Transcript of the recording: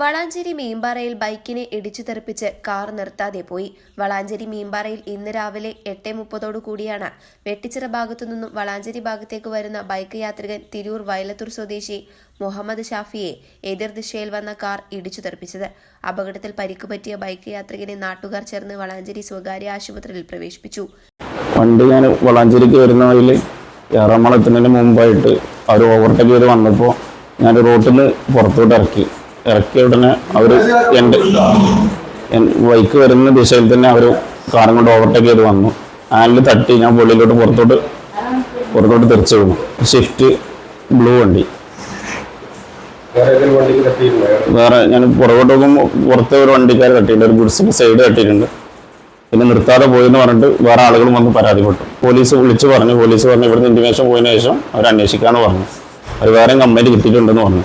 വളാഞ്ചേരി മീമ്പാറയിൽ ബൈക്കിനെ ഇടിച്ചു തെറിപ്പിച്ച് കാർ നിർത്താതെ പോയി. വളാഞ്ചേരി മീമ്പാറയിൽ ഇന്ന് രാവിലെ എട്ട് മുപ്പതോടു കൂടിയാണ്. വെട്ടിച്ചിറ ഭാഗത്തുനിന്നും വളാഞ്ചേരി ഭാഗത്തേക്ക് വരുന്ന ബൈക്ക് യാത്രികൻ തിരൂർ വയലത്തൂർ സ്വദേശി മുഹമ്മദ് ഷാഫിയെ എതിർദിശയിൽ വന്ന കാർ ഇടിച്ചു തെറിപ്പിച്ചത്. അപകടത്തിൽ പരിക്ക് പറ്റിയ ബൈക്ക് യാത്രികനെ നാട്ടുകാർ ചേർന്ന് വളാഞ്ചേരി സ്വകാര്യ ആശുപത്രിയിൽ പ്രവേശിപ്പിച്ചു. പണ്ട് ഞാൻ വളാഞ്ചേരിക്ക് വരുന്ന വഴിയിൽ എറണാകുളത്തിന് മുമ്പായിട്ട് അവർ ഓവർടേക്ക് ചെയ്ത് വന്നപ്പോൾ ഞാൻ റോട്ടിൽ പുറത്തോട്ട് ഇറക്കി. ഇറക്കിയ ഉടനെ അവർ എന്റെ ബൈക്ക് വരുന്ന ദിശയിൽ തന്നെ അവർ കാറും കൊണ്ട് ഓവർടേക്ക് ചെയ്ത് വന്നു. ആനിൽ തട്ടി ഞാൻ പുള്ളിയിലോട്ട് പുറത്തോട്ട് പുറത്തോട്ട് തിരിച്ചു വീണു ഷിഫ്റ്റ് ബ്ലൂ വണ്ടി. വേറെ ഞാൻ പുറകോട്ട് നോക്കുമ്പോൾ പുറത്തെ ഒരു വണ്ടിക്കാർ തട്ടിയിട്ടുണ്ട്. ഒരു ഗുഡ്സിന്റെ സൈഡ് തട്ടിയിട്ടുണ്ട്. പിന്നെ നിർത്താതെ പോയെന്ന് പറഞ്ഞിട്ട് വേറെ ആളുകളും വന്ന് പരാതിപ്പെട്ടു. പോലീസ് വിളിച്ച് പറഞ്ഞു. പോലീസ് പറഞ്ഞു ഇവിടുന്ന് ഇന്റിമേഷൻ പോയതിനു ശേഷം അവർ അന്വേഷിക്കാന്ന് പറഞ്ഞു. അവർ വേറെ കംപ്ലൈന്റ് കിട്ടിയിട്ടുണ്ടെന്ന് പറഞ്ഞു.